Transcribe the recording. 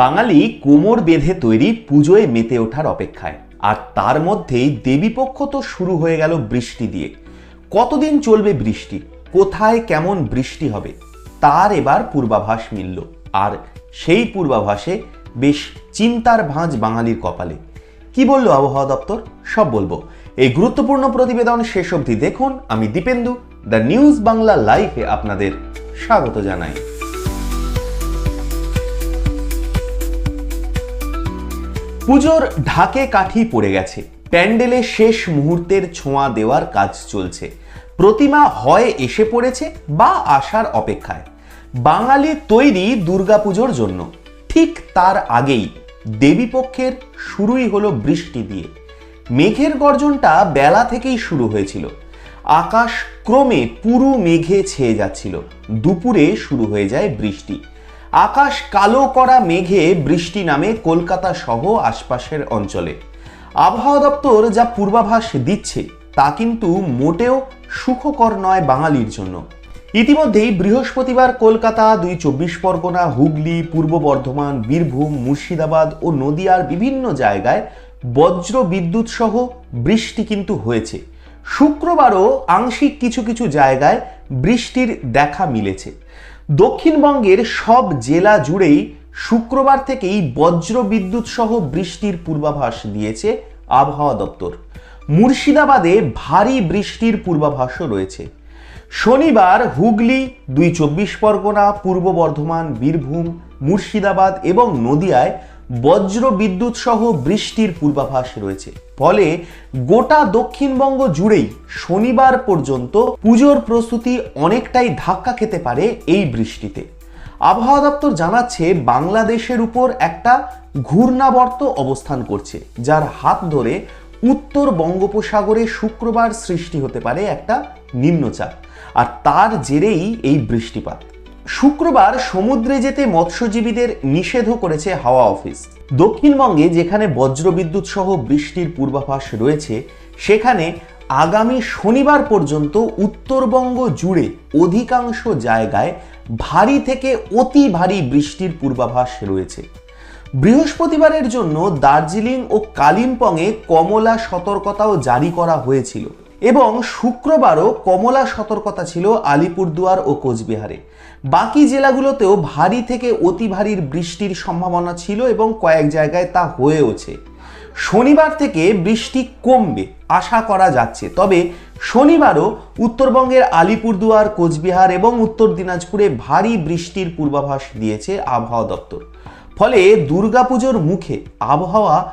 বাঙালি কোমর বেঁধে তৈরি পুজোয় মেতে ওঠার অপেক্ষায়। আর তার মধ্যেই দেবীপক্ষ তো শুরু হয়ে গেল বৃষ্টি দিয়ে। কতদিন চলবে বৃষ্টি? কোথায় কেমন বৃষ্টি হবে? তার এবার পূর্বাভাস মিলল। আর সেই পূর্বাভাসে বেশ চিন্তার ভাঁজ বাঙালির কপালে। কি বলল আবহাওয়া দপ্তর? সব বলব। এই গুরুত্বপূর্ণ প্রতিবেদন শেষ অবধি দেখুন। আমি দীপেন্দু, দ্য নিউজ বাংলা লাইভে আপনাদের স্বাগত জানাই। পুজোর ঢাকে কাঠি পড়ে গেছে। প্যান্ডেলে শেষ মুহূর্তের ছোঁয়া দেওয়ার কাজ চলছে। প্রতিমা হয় এসে পড়েছে বা আসার অপেক্ষায়। বাঙালি তৈরি দুর্গাপুজোর জন্য। ঠিক তার আগেই দেবীপক্ষের শুরুই হলো বৃষ্টি দিয়ে। মেঘের গর্জনটা বেলা থেকেই শুরু হয়েছিল। আকাশ ক্রমে পুরু মেঘে ছেয়ে যাচ্ছিল। দুপুরে শুরু হয়ে যায় বৃষ্টি। আকাশ কালো করা মেঘে বৃষ্টি নামে কলকাতা সহ আশপাশের অঞ্চলে। আবহাওয়া দপ্তর যা পূর্বাভাস দিচ্ছে, তা কিন্তু মোটেও সুখকর নয় বাঙালির জন্য। ইতিমধ্যেই বৃহস্পতিবার কলকাতা, দুই চব্বিশ পরগনা, হুগলি, পূর্ব বর্ধমান, বীরভূম, মুর্শিদাবাদ ও নদিয়ার বিভিন্ন জায়গায় বজ্র বিদ্যুৎ সহ বৃষ্টি কিন্তু হয়েছে। শুক্রবারও আংশিক কিছু কিছু জায়গায় বৃষ্টির দেখা মিলেছে। দক্ষিণবঙ্গের সব জেলা জুড়েই শুক্রবার থেকেই বজ্র বিদ্যুৎ সহ বৃষ্টির পূর্বাভাস দিয়েছে আবহাওয়া দপ্তর। মুর্শিদাবাদে ভারী বৃষ্টির পূর্বাভাসও রয়েছে। শনিবার হুগলি, দুই চব্বিশ পরগনা, পূর্ব বর্ধমান, বীরভূম, মুর্শিদাবাদ এবং নদিয়ায় বজ্র বিদ্যুৎ সহ বৃষ্টির পূর্বাভাস রয়েছে। ফলে গোটা দক্ষিণবঙ্গ জুড়েই শনিবার পর্যন্ত পুজোর প্রস্তুতি অনেকটাই ধাক্কা খেতে পারে এই বৃষ্টিতে। আবহাওয়া দপ্তর জানাচ্ছে, বাংলাদেশের উপর একটা ঘূর্ণাবর্ত অবস্থান করছে, যার হাত ধরে উত্তর বঙ্গোপসাগরে শুক্রবার সৃষ্টি হতে পারে একটা নিম্নচাপ। আর তার জেরেই এই বৃষ্টিপাত। শুক্রবার সমুদ্রে যেতে মৎস্যজীবীদের নিষেধও করেছে হাওয়া অফিস। দক্ষিণবঙ্গে যেখানে বজ্রবিদ্যুৎ সহ বৃষ্টির পূর্বাভাস রয়েছে, সেখানে আগামী শনিবার পর্যন্ত উত্তরবঙ্গ জুড়ে অধিকাংশ জায়গায় ভারী থেকে অতি ভারী বৃষ্টির পূর্বাভাস রয়েছে। বৃহস্পতিবারের জন্য দার্জিলিং ও কালিম্পংয়ে কমলা সতর্কতাও জারি করা হয়েছিল। এবং শুক্রবারও কমলা সতর্কতা ছিল আলিপুরদুয়ার ও কোচবিহারে। বাকি জেলাগুলোতেও ভারী থেকে অতি ভারীর বৃষ্টির সম্ভাবনা ছিল এবং কয়েক জায়গায় তা হয়েওছে। শনিবার থেকে বৃষ্টি কমবে, আশা করা যাচ্ছে। তবে শনিবারও উত্তরবঙ্গের আলিপুরদুয়ার, কোচবিহার এবং উত্তর দিনাজপুরে ভারী বৃষ্টির পূর্বাভাস দিয়েছে আবহাওয়া দপ্তর। ফলে দুর্গাপুজোর মুখে আবহাওয়া